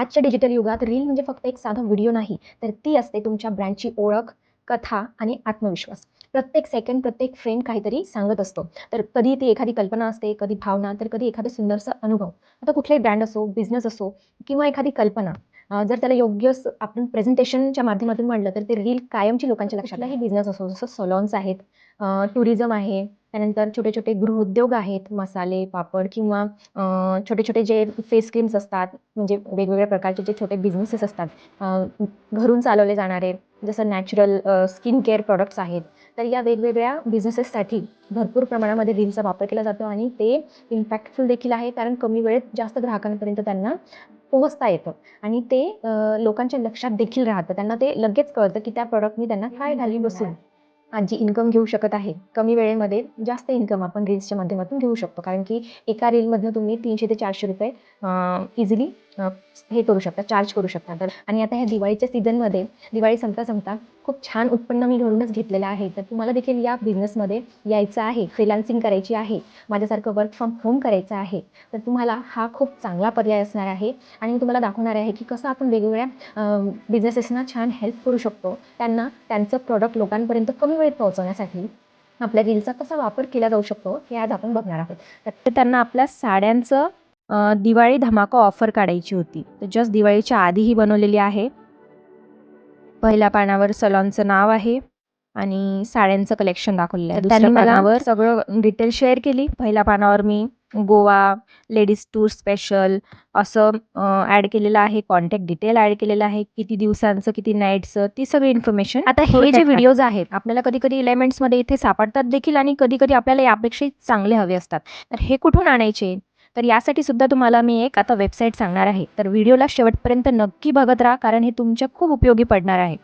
आजच्या डिजिटल युगात रील म्हणजे फक्त एक साधा व्हिडिओ नाही तर ती असते तुमच्या ब्रँडची ओळख कथा आणि आत्मविश्वास. प्रत्येक सेकंड प्रत्येक फ्रेम काहीतरी सांगत असतो. तर कधी ती एखादी कल्पना असते कधी भावना तर कधी एखादा सुंदरसा अनुभव. आता कुठलाही ब्रँड असो बिझनेस असो किंवा एखादी कल्पना जर त्याला योग्य आपण प्रेझेंटेशनच्या माध्यमातून म्हणलं तर ते रील कायमची लोकांच्या लक्षात हे बिझनेस असो जसं सलॉन्स आहेत टुरिझम आहे त्यानंतर छोटे छोटे गृहउद्योग आहेत मसाले पापड किंवा छोटे छोटे जे फेस क्रीम्स असतात म्हणजे वेगवेगळ्या प्रकारचे जे छोटे बिझनेसेस असतात घरून चालवले जाणारे जसं नॅचरल स्किन केअर प्रॉडक्ट्स आहेत तर या वेगवेगळ्या बिझनेसेससाठी भरपूर प्रमाणामध्ये रीलचा वापर केला जातो आणि ते इम्पॅक्टफुल देखील आहे कारण कमी वेळेत जास्त ग्राहकांपर्यंत त्यांना पोहोचता येतं. आणि ते लोकांच्या लक्षात देखील राहतं. त्यांना ते लगेच कळतं की त्या प्रॉडक्टनी त्यांना काय घाली बसून आजी इन्कम घेऊ शकत आहे. कमी वेळेमध्ये जास्त इन्कम आपण रील्सच्या माध्यमातून घेऊ शकतो. कारण की एका रीलमधनं तुम्ही तीनशे ते चारशे रुपये इझिली हे करू शकता चार्ज करू शकता तर आणि आता ह्या दिवाळीच्या सीझनमध्ये दिवाळी संपता संपता खूप छान उत्पन्न मी घरूनच घेतलेलं आहे. तर तुम्हाला देखील या बिझनेसमध्ये यायचं आहे फ्रीलान्सिंग करायची आहे माझ्यासारखं वर्क फ्रॉम होम करायचं आहे तर तुम्हाला हा खूप चांगला पर्याय असणार आहे. आणि मी तुम्हाला दाखवणार आहे की कसं आपण वेगवेगळ्या बिझनेसेसना छान हेल्प करू शकतो. त्यांना त्यांचं प्रॉडक्ट लोकांपर्यंत कमी वेळेत पोहोचवण्यासाठी आपल्या रीलचा कसा वापर केला जाऊ शकतो हे आज आपण बघणार आहोत. तर त्यांना आपल्या साड्यांचं दिवाळी धमाका ऑफर काढायची होती. तर जस्ट दिवाळीच्या आधी ही बनवलेली आहे. पहिल्या पानावर सलॉनचं नाव आहे आणि साड्यांचं कलेक्शन दाखवलेलं आहे. दुसऱ्या पानावर सगळं डिटेल शेअर केली. पहिल्या पानावर मी गोवा लेडीज टूर स्पेशल असं ॲड केलेलं आहे. कॉन्टॅक्ट डिटेल ॲड केलेलं आहे. किती दिवसांचं किती नाईटचं ती सगळी इन्फॉर्मेशन आता हे जे व्हिडिओज आहेत आपल्याला कधी कधी इलेमेंट्समध्ये इथे सापडतात देखील आणि कधी कधी आपल्याला यापेक्षाही चांगले हवे असतात. तर हे कुठून आणायचे? तर यासाठी सुद्धा तुम्हाला मी एक आता वेबसाईट सांगणार आहे. तर व्हिडिओला शेवटपर्यंत नक्की बघत राहा कारण हे तुमच्या खूप उपयोगी पडणार आहे.